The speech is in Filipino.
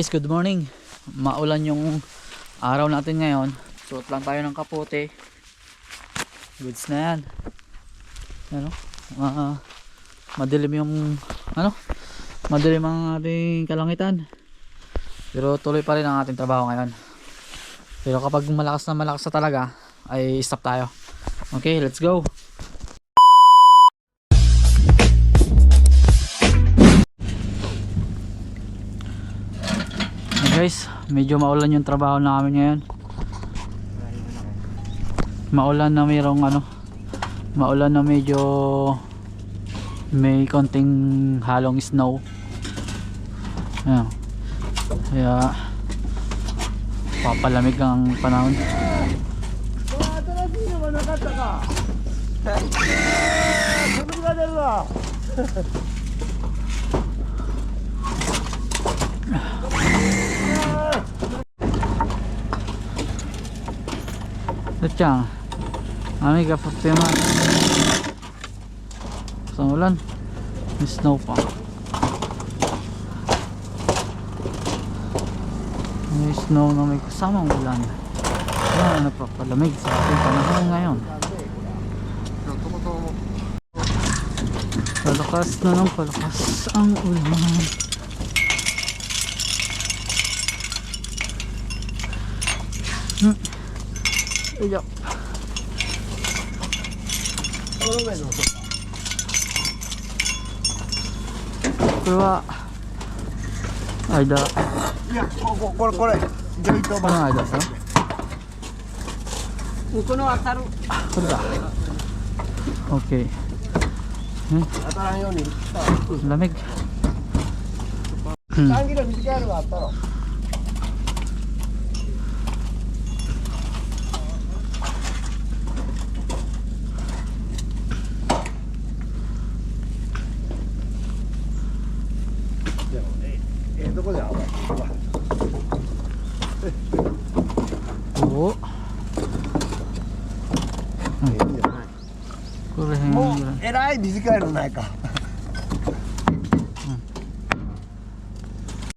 Guys, good morning. Maulan yung araw natin ngayon. Suot lang tayo ng kapote. Goods na yan. Ano? Ah, madilim yung ano? Madilim ang ating kalangitan. Pero tuloy pa rin ang ating trabaho ngayon. Pero kapag malakas na malakas na talaga, ay stop tayo. Okay, let's go. Guys, medyo maulan yung trabaho namin ngayon. Maulan na mayroong ano, maulan na medyo may konting halong snow. Ayan. Kaya papalamig ang panahon. Luchang. Ami ka problema. Sa ulan. May snow pa. May snow na may kasamang ulan. Yan ang nagpapalamig sa ating panahon ngayon. Palakas na ng palakas ang ulan. Hmm. Ayan. この上の音。これは間こいや、こここれこれ。ジョイトのバ間ですよこの当たる。これだ okay 当たらんように。lamig hmm. 三キロ短いのがあったええ、とこで暴お、いいんじゃない。この辺もうえらい短いのないか。